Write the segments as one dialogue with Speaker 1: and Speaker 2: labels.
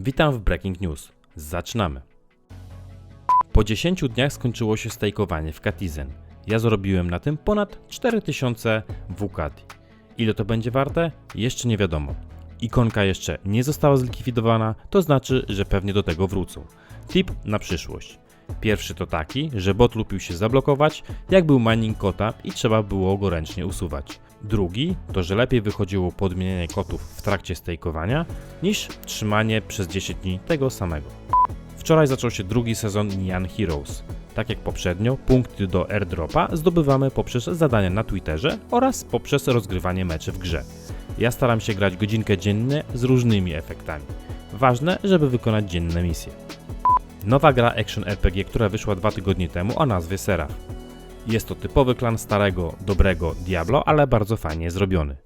Speaker 1: Witam w Breaking News. Zaczynamy. Po 10 dniach skończyło się stejkowanie w Katizen. Ja zarobiłem na tym ponad 4000 WKT. Ile to będzie warte? Jeszcze nie wiadomo. Ikonka jeszcze nie została zlikwidowana, to znaczy, że pewnie do tego wrócą. Tip na przyszłość. Pierwszy to taki, że bot lubił się zablokować, jak był mining kota i trzeba było go ręcznie usuwać. Drugi to, że lepiej wychodziło podmienianie kotów w trakcie stejkowania, niż trzymanie przez 10 dni tego samego. Wczoraj zaczął się drugi sezon Nian Heroes. Tak jak poprzednio, punkty do airdropa zdobywamy poprzez zadania na Twitterze oraz poprzez rozgrywanie meczy w grze. Ja staram się grać godzinkę dziennie z różnymi efektami. Ważne, żeby wykonać dzienne misje. Nowa gra Action RPG, która wyszła dwa tygodnie temu o nazwie Seraph. Jest to typowy klan starego, dobrego Diablo, ale bardzo fajnie zrobiony.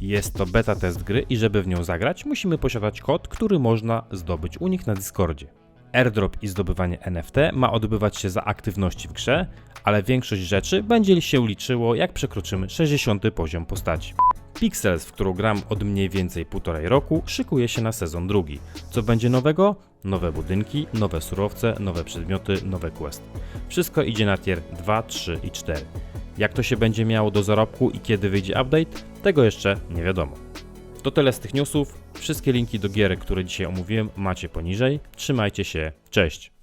Speaker 1: Jest to beta test gry i żeby w nią zagrać, musimy posiadać kod, który można zdobyć u nich na Discordzie. Airdrop i zdobywanie NFT ma odbywać się za aktywności w grze, ale większość rzeczy będzie się liczyło jak przekroczymy 60 poziom postaci. Pixels, w którą gram od mniej więcej półtorej roku, szykuje się na sezon drugi. Co będzie nowego? Nowe budynki, nowe surowce, nowe przedmioty, nowe questy. Wszystko idzie na tier 2, 3 i 4. Jak to się będzie miało do zarobku i kiedy wyjdzie update? Tego jeszcze nie wiadomo. To tyle z tych newsów. Wszystkie linki do gier, które dzisiaj omówiłem, macie poniżej. Trzymajcie się. Cześć!